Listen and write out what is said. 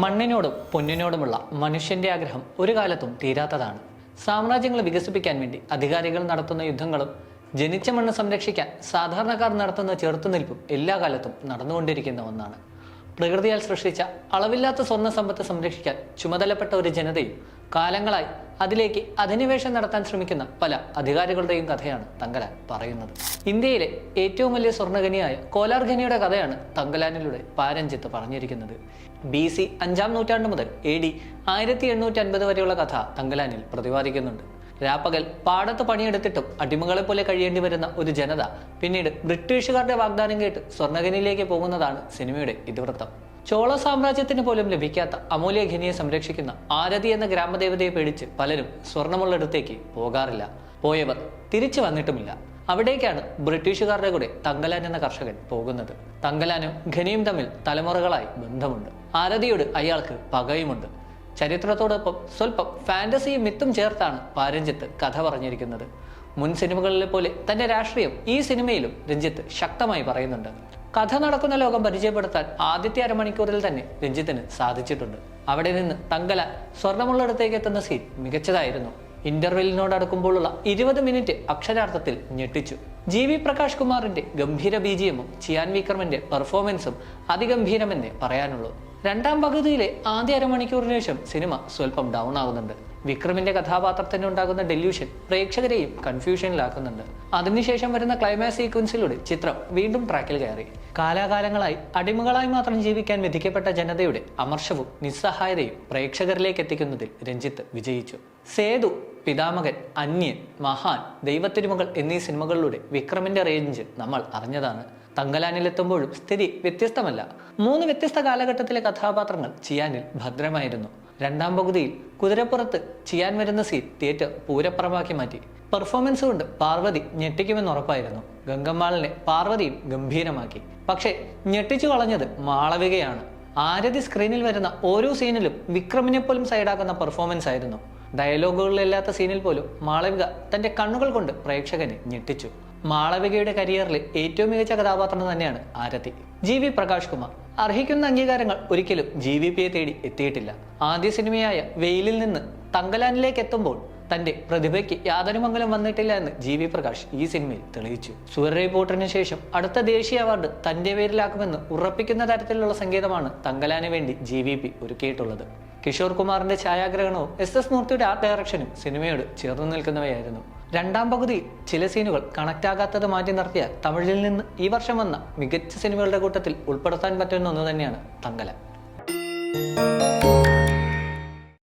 മണ്ണിനോടും പൊന്നിനോടുമുള്ള മനുഷ്യന്റെ ആഗ്രഹം ഒരു കാലത്തും തീരാത്തതാണ്. സാമ്രാജ്യങ്ങൾ വികസിപ്പിക്കാൻ വേണ്ടി അധികാരികൾ നടത്തുന്ന യുദ്ധങ്ങളും ജനിച്ച മണ്ണ് സംരക്ഷിക്കാൻ സാധാരണക്കാർ നടത്തുന്ന ചെറുത്തുനിൽപ്പും എല്ലാ കാലത്തും നടന്നുകൊണ്ടിരിക്കുന്ന ഒന്നാണ്. പ്രകൃതിയാൽ സൃഷ്ടിച്ച അളവില്ലാത്ത സ്വർണ സമ്പത്ത് സംരക്ഷിക്കാൻ ചുമതലപ്പെട്ട ഒരു ജനതയും കാലങ്ങളായി അതിലേക്ക് അധിനിവേശം നടത്താൻ ശ്രമിക്കുന്ന പല അധികാരികളുടെയും കഥയാണ് തങ്കലാൻ പറയുന്നത്. ഇന്ത്യയിലെ ഏറ്റവും വലിയ സ്വർണഖനിയായ കോലാർ ഖനിയുടെ കഥയാണ് തങ്കലാനിലൂടെ പാരഞ്ചിത്ത് പറഞ്ഞിരിക്കുന്നത്. ബി സി അഞ്ചാം നൂറ്റാണ്ട് മുതൽ എ ഡി ആയിരത്തി എണ്ണൂറ്റി അൻപത് വരെയുള്ള കഥ തങ്കലാനിൽ പ്രതിപാദിക്കുന്നുണ്ട്. രാപ്പകൽ പാടത്ത് പണിയെടുത്തിട്ടും അടിമകളെ പോലെ കഴിയേണ്ടി വരുന്ന ഒരു ജനത പിന്നീട് ബ്രിട്ടീഷുകാരുടെ വാഗ്ദാനം കേട്ട് സ്വർണഖനിയിലേക്ക് പോകുന്നതാണ് സിനിമയുടെ ഇതിവൃത്തം. ചോള സാമ്രാജ്യത്തിന് പോലും ലഭിക്കാത്ത അമൂല്യ ഖനിയെ സംരക്ഷിക്കുന്ന ആരതി എന്ന ഗ്രാമദേവതയെ പേടിച്ച് പലരും സ്വർണമുള്ളിടത്തേക്ക് പോകാറില്ല. പോയവർ തിരിച്ചു വന്നിട്ടുമില്ല. അവിടേക്കാണ് ബ്രിട്ടീഷുകാരുടെ കൂടെ തങ്കലാൻ എന്ന കർഷകൻ പോകുന്നത്. തങ്കലാനും ഖനിയും തമ്മിൽ തലമുറകളായി ബന്ധമുണ്ട്. ആരതിയോട് അയാൾക്ക് പകയുമുണ്ട്. ചരിത്രത്തോടൊപ്പം സ്വല്പം ഫാന്റസിയും മിത്തും ചേർത്താണ് പാരഞ്ജിത്ത് കഥ പറഞ്ഞിരിക്കുന്നത്. മുൻ സിനിമകളിലെ പോലെ തന്റെ രാഷ്ട്രീയം ഈ സിനിമയിലും രഞ്ജിത്ത് ശക്തമായി പറയുന്നുണ്ട്. കഥ നടക്കുന്ന ലോകം പരിചയപ്പെടുത്താൻ ആദ്യത്തെ അരമണിക്കൂറിൽ തന്നെ രഞ്ജിത്തിന് സാധിച്ചിട്ടുണ്ട്. അവിടെ നിന്ന് തങ്കല സ്വർണമുള്ളിടത്തേക്ക് എത്തുന്ന സീൻ മികച്ചതായിരുന്നു. ഇന്റർവെല്ലിനോട് അടുക്കുമ്പോഴുള്ള ഇരുപത് മിനിറ്റ് അക്ഷരാർത്ഥത്തിൽ ഞെട്ടിച്ചു. ജി വി പ്രകാശ് കുമാറിന്റെ ഗംഭീര ബീജിയമും ചിയാൻ വിക്രമന്റെ പെർഫോമൻസും അതിഗംഭീരമെന്നേ പറയാനുള്ളൂ. രണ്ടാം പകുതിയിലെ ആദ്യ അരമണിക്കൂറിന് ശേഷം സിനിമ സ്വല്പം ഡൗൺ ആകുന്നുണ്ട്. വിക്രമിന്റെ കഥാപാത്രത്തിന് ഉണ്ടാകുന്ന ഡെല്യൂഷൻ പ്രേക്ഷകരെയും കൺഫ്യൂഷനിലാക്കുന്നുണ്ട് അതിനുശേഷം വരുന്ന ക്ലൈമാക്സ് സീക്വൻസിലൂടെ ചിത്രം വീണ്ടും ട്രാക്കിൽ കയറി. കാലാകാലങ്ങളായി അടിമകളായി മാത്രം ജീവിക്കാൻ വിധിക്കപ്പെട്ട ജനതയുടെ അമർഷവും നിസ്സഹായതയും പ്രേക്ഷകരിലേക്ക് എത്തിക്കുന്നതിൽ രഞ്ജിത്ത് വിജയിച്ചു. സേതു പിതാമകൻ അന്യൻ മഹാൻ ദൈവത്തിരുമകൾ എന്നീ സിനിമകളിലൂടെ വിക്രമിന്റെ റേഞ്ച് നമ്മൾ അറിഞ്ഞതാണ്. തങ്കലാനിലെത്തുമ്പോഴും സ്ഥിതി വ്യത്യസ്തമല്ല. മൂന്ന് വ്യത്യസ്ത കാലഘട്ടത്തിലെ കഥാപാത്രങ്ങൾ ചിയാനിൽ ഭദ്രമായിരുന്നു. രണ്ടാം പകുതിയിൽ കുതിരപ്പുറത്ത് ചിയാൻ വരുന്ന സീൻ തിയേറ്റർ പൂരപ്പുറമാക്കി മാറ്റി. പെർഫോമൻസ് കൊണ്ട് പാർവതി ഞെട്ടിക്കുമെന്ന് ഉറപ്പായിരുന്നു. ഗംഗമ്മാളിനെ പാർവതിയും ഗംഭീരമാക്കി. പക്ഷേ ഞെട്ടിച്ചു കളഞ്ഞത് മാളവികയാണ്. ആരതി സ്ക്രീനിൽ വരുന്ന ഓരോ സീനിലും വിക്രമിനെ പോലും സൈഡാക്കുന്ന പെർഫോമൻസ് ആയിരുന്നു. ഡയലോഗുകളിലില്ലാത്ത സീനിൽ പോലും മാളവിക തന്റെ കണ്ണുകൾ കൊണ്ട് പ്രേക്ഷകനെ ഞെട്ടിച്ചു. മാളവികയുടെ കരിയറിൽ ഏറ്റവും മികച്ച കഥാപാത്രം തന്നെയാണ് ആരതി. G V Prakash Kumar. അർഹിക്കുന്ന അംഗീകാരങ്ങൾ ഒരിക്കലും ജി വി പിയെ തേടി എത്തിയിട്ടില്ല. ആദ്യ സിനിമയായ വെയിലിൽ നിന്ന് തങ്കലാനിലേക്ക് എത്തുമ്പോൾ തന്റെ പ്രതിഭയ്ക്ക് യാതൊരു മംഗലം വന്നിട്ടില്ല എന്ന് ജി വി പ്രകാശ് ഈ സിനിമയിൽ തെളിയിച്ചു. സൂര്യ റിപ്പോർട്ടിന് ശേഷം അടുത്ത ദേശീയ അവാർഡ് തന്റെ പേരിലാക്കുമെന്ന് ഉറപ്പിക്കുന്ന തരത്തിലുള്ള സംഗീതമാണ് തങ്കലാന് വേണ്ടി ജി വി പി ഒരുക്കിയിട്ടുള്ളത്. കിഷോർ കുമാറിന്റെ ഛായാഗ്രഹണവും എസ് എസ് മൂർത്തിയുടെ ആർട്ട് ഡയറക്ഷനും സിനിമയോട് ചേർന്ന് നിൽക്കുന്നവയായിരുന്നു. രണ്ടാം പകുതി ചില സീനുകൾ കണക്ട് ആകാത്തത് മാറ്റി നിർത്തിയാൽ തമിഴിൽ നിന്ന് ഈ വർഷം വന്ന മികച്ച സിനിമകളുടെ കൂട്ടത്തിൽ ഉൾപ്പെടുത്താൻ പറ്റുന്ന ഒന്ന് തന്നെയാണ് തങ്കല